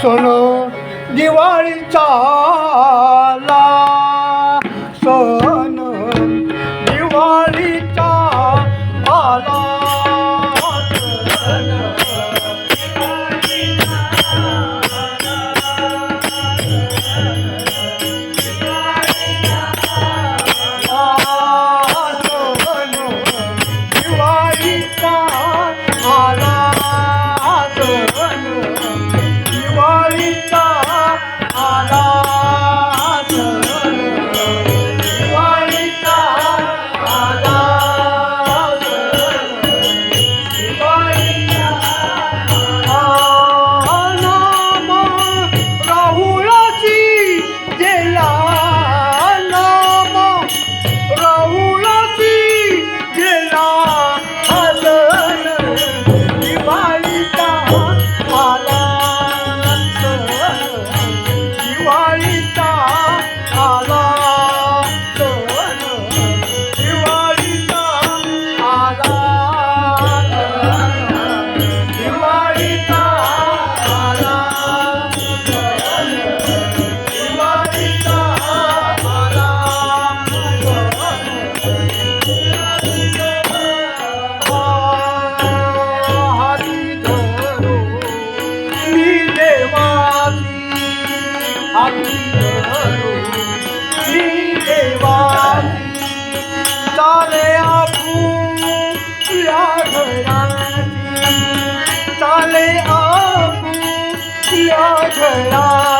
सुनो दिवाळीचा la शरणा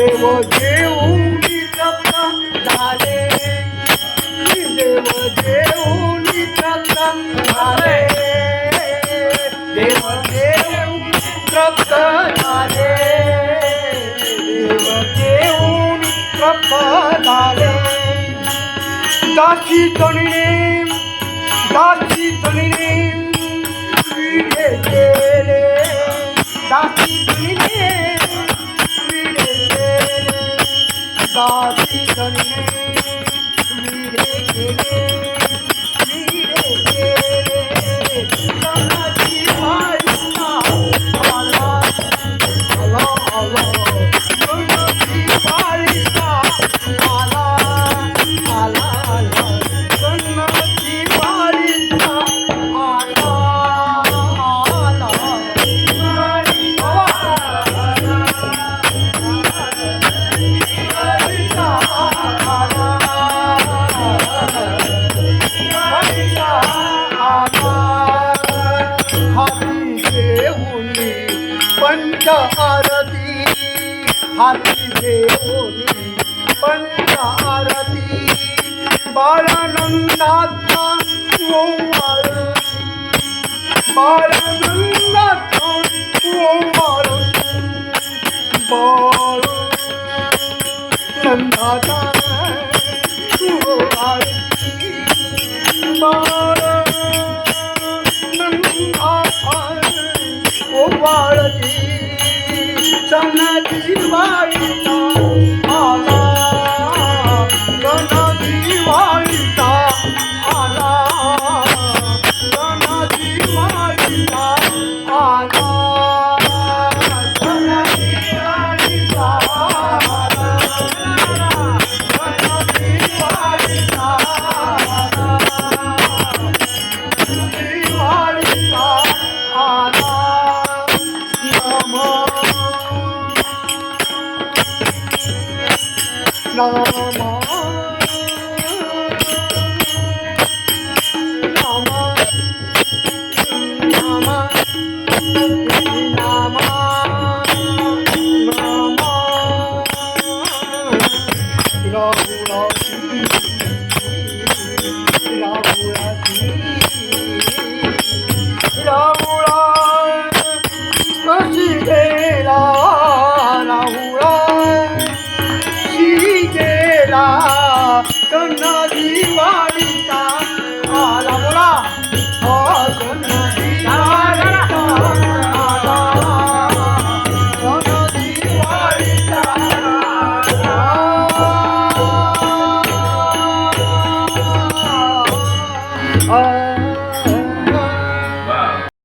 देव देऊन तप्त झाले. मी देव देऊन तप्त झाले. देव देव तप्त झाले. देव देऊन तप्त झाले. दासी तणिने दासी तणिने मी 해서 हाती घेऊनी पंच आरती हाती घेऊनी पंच आरती बाळानंदाचा ओंकार बाळानंदाचा ओंकार बाळ नंदाचा ओ রামা